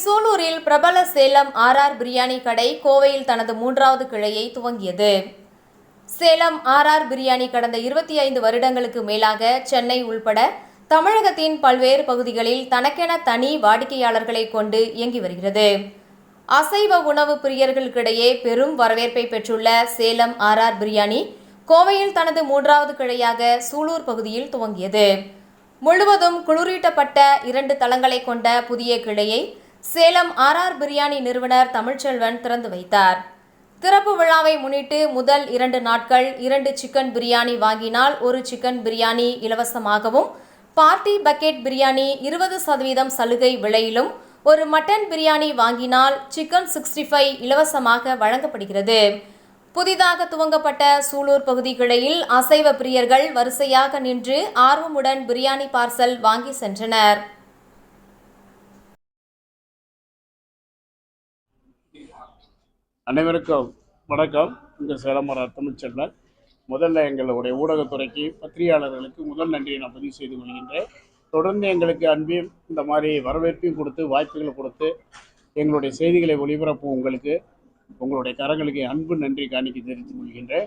சூலூரில் பிரபல சேலம் ஆர்ஆர் பிரியாணி கடை கோவையில் தனது மூன்றாவது கிளையை துவங்கியது. சேலம் ஆர்ஆர் பிரியாணி கடந்த இருபத்தி ஐந்து வருடங்களுக்கு மேலாக சென்னை உள்பட தமிழகத்தின் பல்வேறு பகுதிகளில் தனக்கென தனி வாடிக்கையாளர்களை கொண்டு இயங்கி வருகிறது. அசைவ உணவு பிரியர்களுக்கிடையே பெரும் வரவேற்பை பெற்றுள்ள சேலம் ஆர்ஆர் பிரியாணி கோவையில் தனது மூன்றாவது கிளையாக சூலூர் பகுதியில் துவங்கியது. முழுவதும் குளிரூட்டப்பட்ட இரண்டு தளங்களை கொண்ட புதிய கிளையை சேலம் ஆர்ஆர் பிரியாணி நிறுவனர் தமிழ்ச்செல்வன் திறந்து வைத்தார். திறப்பு விழாவை முன்னிட்டு முதல் இரண்டு நாட்கள் இரண்டு சிக்கன் பிரியாணி வாங்கினால் ஒரு சிக்கன் பிரியாணி இலவசமாகவும் பார்ட்டி பக்கெட் பிரியாணி இருபது சதவீதம் சலுகை விலையிலும் ஒரு மட்டன் பிரியாணி வாங்கினால் சிக்கன் சிக்ஸ்டி ஃபைவ் இலவசமாக வழங்கப்படுகிறது. புதிதாக துவங்கப்பட்ட சூலூர் பகுதி அசைவ பிரியர்கள் வரிசையாக நின்று ஆர்வமுடன் பிரியாணி பார்சல் வாங்கி சென்றனர். அனைவருக்கும் வணக்கம். இங்கே சேலமரார் தமிழ்ச்செல்வன் முதல்ல எங்களுடைய ஊடகத்துறைக்கு பத்திரிகையாளர்களுக்கு முதல் நன்றியை நான் பதிவு செய்து கொள்கின்றேன். தொடர்ந்து எங்களுக்கு அன்பையும் இந்த மாதிரி வரவேற்பையும் கொடுத்து வாய்ப்புகளை கொடுத்து எங்களுடைய செய்திகளை ஒளிபரப்பும் உங்களுக்கு உங்களுடைய கரங்களுக்கு அன்பு நன்றி காணிக்க தெரிவித்துக் கொள்கின்றேன்.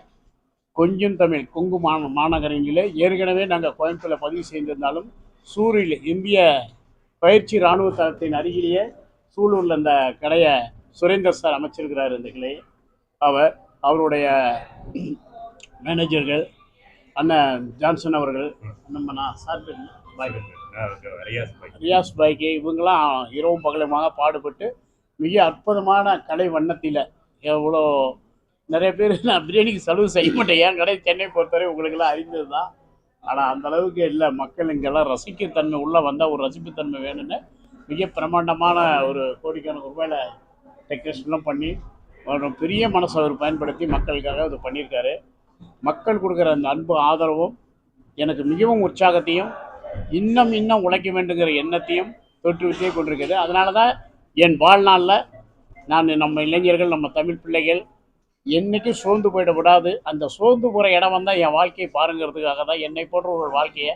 கொஞ்சம் தமிழ் கொங்கு மா மாநகரங்களில் ஏற்கனவே நாங்கள் கோயம்புத்தூரில் பதிவு செய்திருந்தாலும் சூரில் இந்திய பயிற்சி இராணுவ தளத்தின் அருகிலேயே சூலூரில் இந்த கடையை சுரேந்தர் சார் அமைச்சிருக்கிறார் இந்த கிளையை அவர் அவருடைய மேனேஜர்கள் அண்ணன் ஜான்சன் அவர்கள் நம்ம நான் சார் பேர் ரியாஸ் பாய்க்கு இவங்கெல்லாம் இரவும் பகலுமாக பாடுபட்டு மிக அற்புதமான கலை வண்ணத்தில் எவ்வளோ நிறைய பேர் நான் பிரியாணிக்கு செலவு செய்ய மாட்டேன். என் கடை சென்னை பொறுத்தவரை உங்களுக்கெல்லாம் அறிந்தது தான். ஆனால் அந்த அளவுக்கு இல்லை. மக்கள் இங்கெல்லாம் ரசிக்கத்தன்மை உள்ளே வந்தால் ஒரு ரசிப்புத்தன்மை வேணும்னு மிக பிரமாண்டமான ஒரு கோடிக்கணக்கு ரூபாயில் டெக்கரேஷன்லாம் பண்ணி ஒரு பெரிய மனசை அவர் பயன்படுத்தி மக்களுக்காக அது பண்ணியிருக்காரு. மக்கள் கொடுக்குற அந்த அன்பு ஆதரவும் எனக்கு மிகவும் உற்சாகத்தையும் இன்னும் இன்னும் உழைக்க வேண்டுங்கிற எண்ணத்தையும் தோற்றுவித்தே கொண்டிருக்குது. அதனால தான் என் வாழ்நாளில் நான் நம்ம இளைஞர்கள் நம்ம தமிழ் பிள்ளைகள் என்றைக்கும் சோர்ந்து போயிடக்கூடாது அந்த சோர்ந்து போகிற இடம் வந்தால் என் வாழ்க்கையை பாருங்கிறதுக்காக தான் என்னை போன்ற ஒரு வாழ்க்கையை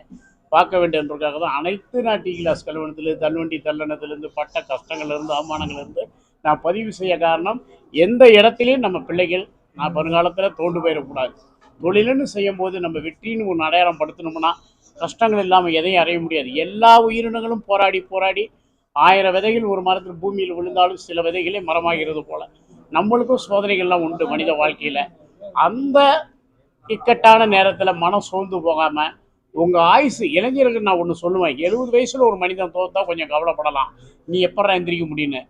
பார்க்க வேண்டியதுக்காக தான் அனைத்து நான் டீ கிளாஸ் கழுவணத்துலேருந்து தள்ளுவண்டி தள்ளனத்துலேருந்து பட்ட கஷ்டங்கள்லேருந்து அவமானங்கள்லேருந்து நான் பதிவு செய்ய காரணம் எந்த இடத்துலையும் நம்ம பிள்ளைகள் நான் வருங்காலத்தில் தோண்டு போயிடக்கூடாது தொழிலுன்னு செய்யும்போது நம்ம வெற்றின்னு ஒன்று அடையாளம் படுத்தணும்னா கஷ்டங்கள் இல்லாமல் எதையும் அடைய முடியாது. எல்லா உயிரினங்களும் போராடி போராடி ஆயிரம் விதைகள் ஒரு மரத்தில் பூமியில் விழுந்தாலும் சில விதைகளே மரமாகிறது போல. நம்மளுக்கும் சோதனைகள்லாம் உண்டு மனித வாழ்க்கையில். அந்த இக்கட்டான நேரத்தில் மனம் சோர்ந்து போகாமல் உங்கள் ஆயுசு இளைஞர்கள் நான் ஒன்று சொல்லுவேன் எழுபது வயசில் ஒரு மனிதன் தோத்தா கொஞ்சம் கவலைப்படலாம். நீ எப்படா எந்திரிக்க முடியும்னு?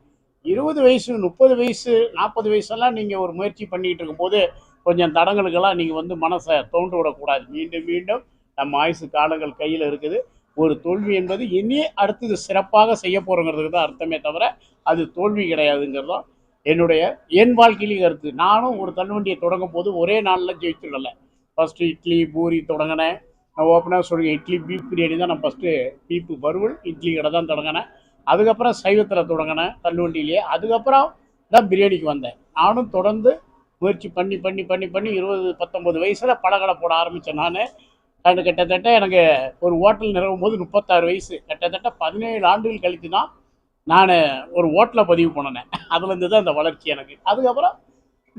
இருபது வயசு முப்பது வயசு நாற்பது வயசெல்லாம் நீங்கள் ஒரு முயற்சி பண்ணிக்கிட்டு இருக்கும்போது கொஞ்சம் தடங்களுக்கெல்லாம் நீங்கள் வந்து மனசை தோன்று விடக்கூடாது. மீண்டும் மீண்டும் நம்ம ஆயுசு காலங்கள் கையில் இருக்குது. ஒரு தோல்வி என்பது இனியே அடுத்தது சிறப்பாக செய்ய போகிறோங்கிறதுக்கு தான் அர்த்தமே தவிர அது தோல்வி கிடையாதுங்கிறதும் என்னுடைய என் வாழ்க்கையிலேயும் கருத்து. நானும் ஒரு தள்ளுவண்டியை தொடங்கும் போது ஒரே நாளில் ஜெயிச்சிடல ஃபஸ்ட்டு இட்லி பூரி தொடங்கினேன். நான் ஓப்பனாக சொல்லுங்கள் இட்லி பீப் பிரியாணி தான் நான் ஃபஸ்ட்டு பீப்பு வறுவல் இட்லி கடை தான் தொடங்கினேன். அதுக்கப்புறம் சைவத்தில் தொடங்கினேன் தள்ளுவண்டியிலேயே. அதுக்கப்புறம் தான் பிரியாணிக்கு வந்தேன். நானும் தொடர்ந்து முயற்சி பண்ணி பண்ணி பண்ணி பண்ணி இருபது பத்தொம்பது வயசில் பலகடை போட ஆரம்பித்தேன் நான். அது கிட்டத்தட்ட எனக்கு ஒரு ஹோட்டல் நிறுவும் போது முப்பத்தாறு வயசு. கிட்டத்தட்ட பதினேழு ஆண்டுகள் கழித்து தான் நான் ஒரு ஹோட்டலை பதிவு பண்ணினேன். அதுலேருந்து தான் இந்த வளர்ச்சி எனக்கு. அதுக்கப்புறம்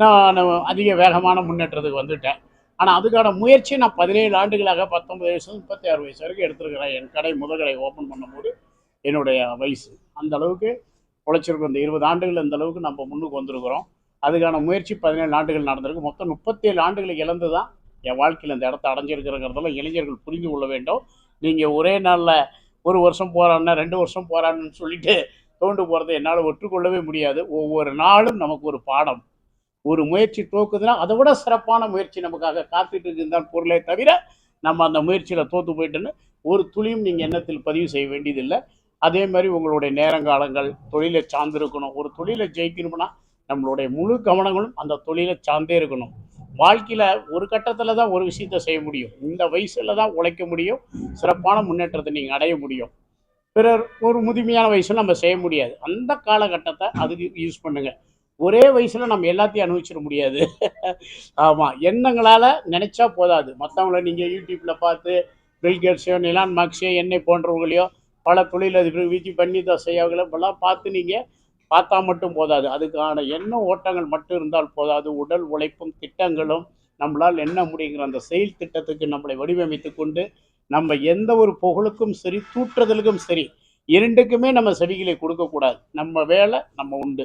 நான் அதிக வேகமான முன்னேற்றத்துக்கு வந்துட்டேன். ஆனால் அதுக்கான முயற்சி நான் பதினேழு ஆண்டுகளாக பத்தொம்பது வயசு முப்பத்தி ஆறு வயசு வரைக்கும் எடுத்துருக்கிறேன். என் கடை முதல் கடை ஓப்பன் பண்ணும்போது என்னுடைய வயசு. அந்த அளவுக்கு உழைச்சிருக்கோம். இந்த இருபது ஆண்டுகள் இந்த அளவுக்கு நம்ம முன்னுக்கு வந்திருக்கிறோம். அதுக்கான முயற்சி பதினேழு ஆண்டுகள் நடந்திருக்கு. மொத்தம் முப்பத்தேழு ஆண்டுகளை இழந்து தான் என் வாழ்க்கையில் இந்த இடத்த அடைஞ்சிருக்கிறதெல்லாம் இளைஞர்கள் புரிந்து கொள்ள வேண்டும். நீங்கள் ஒரே நாளில் ஒரு வருஷம் போகிறான்னா ரெண்டு வருஷம் போகிறான்னு சொல்லிட்டு தோண்டு போகிறத என்னால் ஒற்றுக்கொள்ளவே முடியாது. ஒவ்வொரு நாளும் நமக்கு ஒரு பாடம். ஒரு முயற்சி தோக்குதுன்னா அதை விட சிறப்பான முயற்சி நமக்காக காத்துட்டு இருக்குதான் பொருளே தவிர நம்ம அந்த முயற்சியில் தோற்று போயிட்டுன்னு ஒரு துளியும் நீங்கள் எண்ணத்தில் பதிவு செய்ய வேண்டியதில்லை. அதே மாதிரி உங்களுடைய நேரங்காலங்கள் தொழிலை சார்ந்து இருக்கணும் ஒரு தொழிலை ஜெயிக்கணும்னா நம்மளுடைய முழு கவனங்களும் அந்த தொழிலை சார்ந்தே இருக்கணும். வாழ்க்கையில் ஒரு கட்டத்தில் தான் ஒரு விஷயத்த செய்ய முடியும். இந்த வயசில் தான் உழைக்க முடியும். சிறப்பான முன்னேற்றத்தை நீங்கள் அடைய முடியும். பிறர் ஒரு முதுமையான வயசில் நம்ம செய்ய முடியாது. அந்த காலகட்டத்தை அதுக்கு யூஸ் பண்ணுங்கள் ஒரே வயசில் நம்ம எல்லாத்தையும் அனுபவிச்சிட முடியாது. ஆமாம் எண்ணங்களால் நினச்சா போதாது. மற்றவங்கள நீங்கள் யூடியூப்பில் பார்த்து பில்கேட்ஸையோ நிலான் மார்க்ஸையோ என்னை போன்றவர்களையோ பல தொழிலதிபர்கள் விஜி பண்ணி அவர்களை இப்பெல்லாம் பார்த்து நீங்கள் பார்த்தா மட்டும் போதாது. அதுக்கான என்ன ஓட்டங்கள் மட்டும் இருந்தால் போதாது. உடல் உழைப்பும் திட்டங்களும் நம்மளால் என்ன முடியுங்கிற அந்த செயல் திட்டத்துக்கு நம்மளை வடிவமைத்து கொண்டு நம்ம எந்த ஒரு புகழுக்கும் சரி தூற்றுதலுக்கும் சரி இரண்டுக்குமே நம்ம செவிகளை கொடுக்கக்கூடாது நம்ம வேலை நம்ம உண்டு.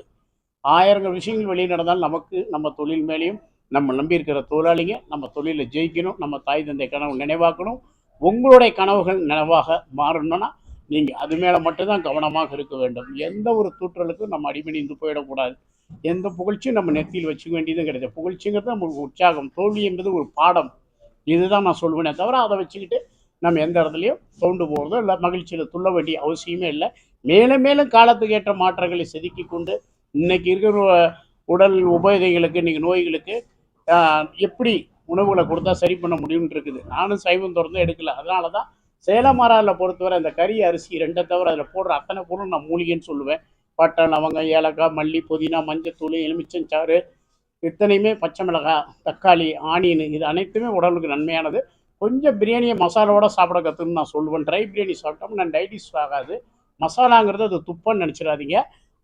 ஆயிரங்கள் விஷயங்கள் வெளியே நடந்தால் நமக்கு நம்ம தொழில் மேலேயும் நம்ம நம்பி இருக்கிற தொழிலாளிங்க நம்ம தொழிலை ஜெயிக்கணும். நம்ம தாய் தந்தை கனவு நினைவாக்கணும். உங்களுடைய கனவுகள் நினைவாக மாறணும்னா நீங்கள் அது மேலே மட்டும்தான் கவனமாக இருக்க வேண்டும். எந்த ஒரு தூற்றலுக்கும் நம்ம அடிமணிந்து போயிடக்கூடாது. எந்த புகழ்ச்சியும் நம்ம நெத்தியில் வச்சுக்க வேண்டியதும் கிடையாது. புகழ்ச்சிங்கிறது நம்மளுக்கு உற்சாகம். தோல்வி என்பது ஒரு பாடம். இதுதான் நான் சொல்லுவேனே தவிர அதை வச்சுக்கிட்டு நம்ம எந்த இடத்துலையும் தோண்டு போகிறதோ இல்லை மகிழ்ச்சியில் துள்ள வேண்டிய அவசியமே இல்லை. மேலும் மேலும் காலத்துக்கு ஏற்ற மாற்றங்களை செதுக்கி கொண்டு இன்னைக்கு இருக்கிற உடல் உபயோகிகளுக்கு இன்றைக்கி நோய்களுக்கு எப்படி உணவுகளை கொடுத்தா சரி பண்ண முடியும்னு இருக்குது. நானும் சைவம் திறந்து எடுக்கல. அதனால தான் சேலமராவில் பொறுத்தவரை இந்த கறி அரிசி ரெண்டை தவிர அதில் போடுற அத்தனை பொருளும் நான் மூலிகைன்னு சொல்லுவேன். பட்டை லவங்கம் ஏலக்காய் மல்லி புதினா மஞ்சத்தூள் எலுமிச்சஞ்சாறு இத்தனையுமே பச்சை மிளகாய் தக்காளி ஆனியன் இது அனைத்துமே உடலுக்கு நன்மையானது. கொஞ்சம் பிரியாணியை மசாலாவோட சாப்பிட கற்றுன்னு நான் சொல்லுவேன். ட்ரை பிரியாணி சாப்பிட்டோம்னா டைஜஸ்ட் ஆகாது. மசாலாங்கிறது அது துப்பன்னு நினச்சிடாதீங்க.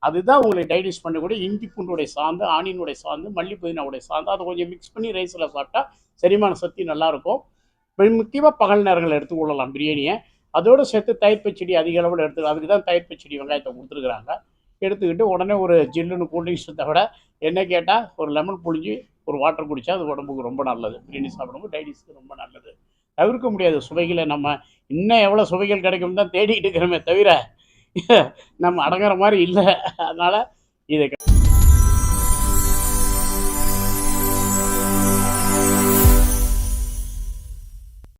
அதுதான் உங்களை டைஜஸ்ட் பண்ணக்கூடிய இஞ்சி பூண்டுடைய சாந்து ஆனியனுடைய சாந்து மல்லி புதினாவுடைய சாந்து அதை கொஞ்சம் மிக்ஸ் பண்ணி ரைஸில் சாப்பிட்டா செரிமான சக்தி நல்லாயிருக்கும் முக்கியமாக பகல் நேரங்களில் எடுத்துக்கொள்ளலாம் பிரியாணியை. அதோடு சேர்த்து தயிர் பச்சடி அதிக அளவில் எடுத்து அதுக்கு தான் தயிர் பச்சடி வெங்காயத்தை கொடுத்துருக்குறாங்க. எடுத்துக்கிட்டு உடனே ஒரு ஜில்லுன்னு கூல்ட்ரிங்க்ஸை விட என்ன கேட்டால் ஒரு லெமன் புழிஞ்சு ஒரு வாட்டர் குடித்தா அது உடம்புக்கு ரொம்ப நல்லது. பிரியாணி சாப்பிடும்போது டைஜஸ்க்கு ரொம்ப நல்லது. தவிர்க்க முடியாது சுவைகளை நம்ம இன்னும் எவ்வளோ சுவைகள் கிடைக்கும் தான் தேடிக்கிட்டு இருக்கிறோமே தவிர நம்ம அடங்குற மாதிரி இல்லை. அதனால் இதை